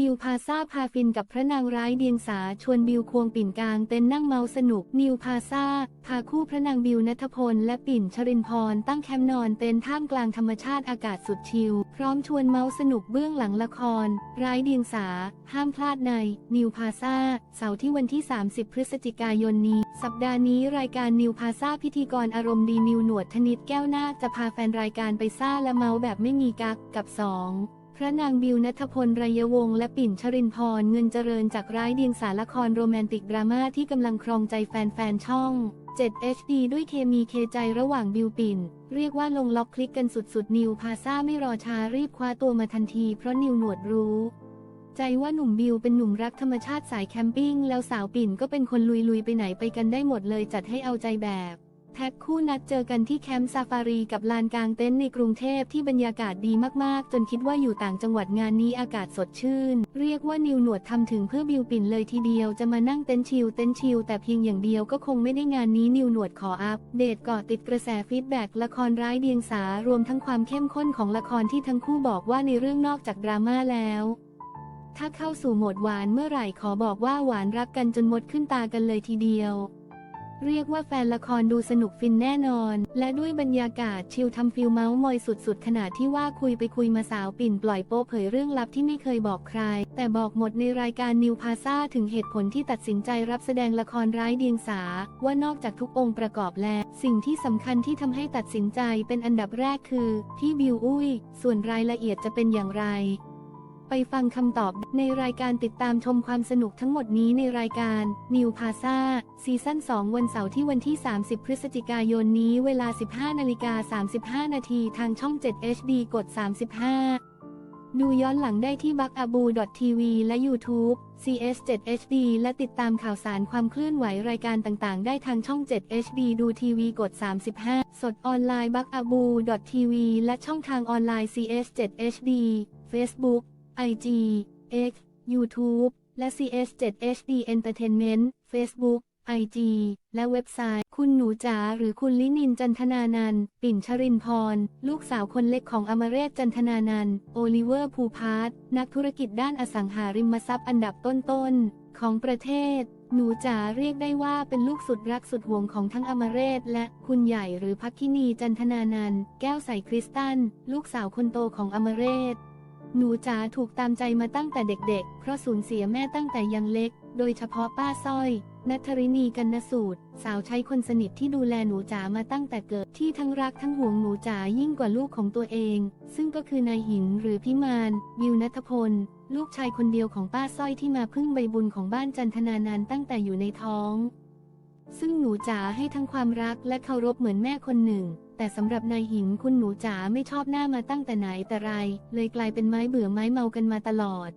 นิวพาซาพาฟินกับพระนางร้ายเดียงสาชวนบิวควงปิ่นกลางเต้นนั่งเมาสนุก นิวพาซาพาคู่พระนางบิวนัทพล และปิ่นชรินพรตั้งแคมป์นอนเต้นท่ามกลางธรรมชาติอากาศสุดชิล พร้อมชวนเมาสนุกเบื้องหลังละคร ร้ายเดียงสา ห้ามพลาดใน นิวพาซาเสาร์ที่วันที่ 30 พฤศจิกายนนี้ สัปดาห์นี้รายการนิวพาซาพิธีกรอารมณ์ดีนิวหนวดธนิตแก้วนาจะพาแฟนรายการไปซ่าและเมาแบบไม่มีกักกับสอง พระนางบิวนัทพลรยวงศ์และปิ่นชรินพรเงินเจริญจากร้ายเดียงสาละครโรแมนติกดราม่าที่กำลังครองใจแฟนๆช่อง 7 HD ด้วยเคมีเคใจระหว่างบิวปิ่น เรียกว่าลงล็อกคลิกกันสุดๆ นิวพาซ่าไม่รอช้ารีบคว้าตัวมาทันทีเพราะนิวหนวดรู้ ใจว่าหนุ่มบิวเป็นหนุ่มรักธรรมชาติสายแคมปิ้งแล้วสาวปิ่นก็เป็นคนลุยๆไปไหนไปกันได้หมดเลยจัดให้เอาใจแบบ แพ็คคู่นัดเจอกันที่แคมป์ซาฟารีกับลานกลางเต็นท์ในกรุงเทพที่บรรยากาศดีมากๆ จนคิดว่าอยู่ต่างจังหวัดงานนี้อากาศสดชื่น เรียกว่านิวหนวดทำถึงเพื่อบิวปิ่นเลยทีเดียวจะมานั่งเต็นท์ชิลเต็นท์ชิลแต่เพียงอย่างเดียวก็คงไม่ได้งานนี้นิวหนวดขออัพเดตกาะติดกระแสฟีดแบ็กละครร้ายเดียงสารวมทั้งความเข้มข้นของละครที่ทั้งคู่บอกว่าในเรื่องนอกจากดราม่าแล้วถ้าเข้าสู่โหมดหวานเมื่อไหร่ขอบอกว่าหวานรักกันจนมดขึ้นตากันเลยทีเดียว เรียกว่าแฟนละครดูสนุกฟินแน่นอน และด้วยบรรยากาศชิลทำฟิลเมาส์มอยสุดๆ ขนาดที่ว่าคุยไปคุยมาสาวปิ่นปล่อยโป๊เผยเรื่องลับที่ไม่เคยบอกใคร แต่บอกหมดในรายการนิวพาซาถึงเหตุผลที่ตัดสินใจรับแสดงละครร้ายเดียงสา ว่านอกจากทุกองค์ประกอบแล้ว สิ่งที่สำคัญที่ทำให้ตัดสินใจเป็นอันดับแรกคือพี่บิวอุ้ย ส่วนรายละเอียดจะเป็นอย่างไร ไปฟังคำตอบในรายการติดตามชมความสนุกทั้งหมดนี้ในรายการ New p a s a ซีซั่น 2 วันเสาร์ที่วันที่ 30 พฤศจิกายนนี้เวลา 15นาฬิกา35 นาทีทางช่อง 7 HD กด 35 ดูย้อนหลังได้ที่บักอาบู .tv และ YouTube CS7HD และติดตามข่าวสารความเคลื่อนไหวรายการต่างๆ ได้ทางช่อง 7 HD ดูทีวีกด 35 สดออนไลน์บักอาบู .tv และช่องทางออนไลน์ CS7HD Facebook IG X YouTube และ CS7HD Entertainment Facebook IG และเว็บไซต์ คุณหนูจ๋าหรือคุณลินินจันทนานันท์ปิ่นชรินพร ลูกสาวคนเล็กของอมเรศจันทนานันท์โอลิเวอร์ภูพาร์ทนักธุรกิจด้านอสังหาริมทรัพย์อันดับต้นๆ ของประเทศ หนูจ๋าเรียกได้ว่าเป็นลูกสุดรักสุดห่วงของทั้งอมเรศและคุณใหญ่หรือพักคินีจันทนานันท์แก้วใสคริสตัน ลูกสาวคนโตของอมเรศ หนูจ๋าถูกตามใจมาตั้งแต่เด็กๆ เพราะสูญเสียแม่ตั้งแต่ยังเล็ก โดยเฉพาะป้าสร้อยนัทรินีกันนสูตร สาวใช้คนสนิทที่ดูแลหนูจ๋ามาตั้งแต่เกิด ที่ทั้งรักทั้งห่วงหนูจ๋ายิ่งกว่าลูกของตัวเอง ซึ่งก็คือนายหินหรือพิมานวิวนัทพล ลูกชายคนเดียวของป้าสร้อยที่มาพึ่งใบบุญของบ้านจันทนานันตั้งแต่อยู่ในท้อง ซึ่งหนูจ๋าให้ทั้งความรักและเคารพเหมือนแม่คนหนึ่ง แต่สำหรับนายหินคุณหนูจ๋าไม่ชอบหน้ามาตั้งแต่ไหนแต่ไร เลยกลายเป็นไม้เบื่อไม้เมากันมาตลอด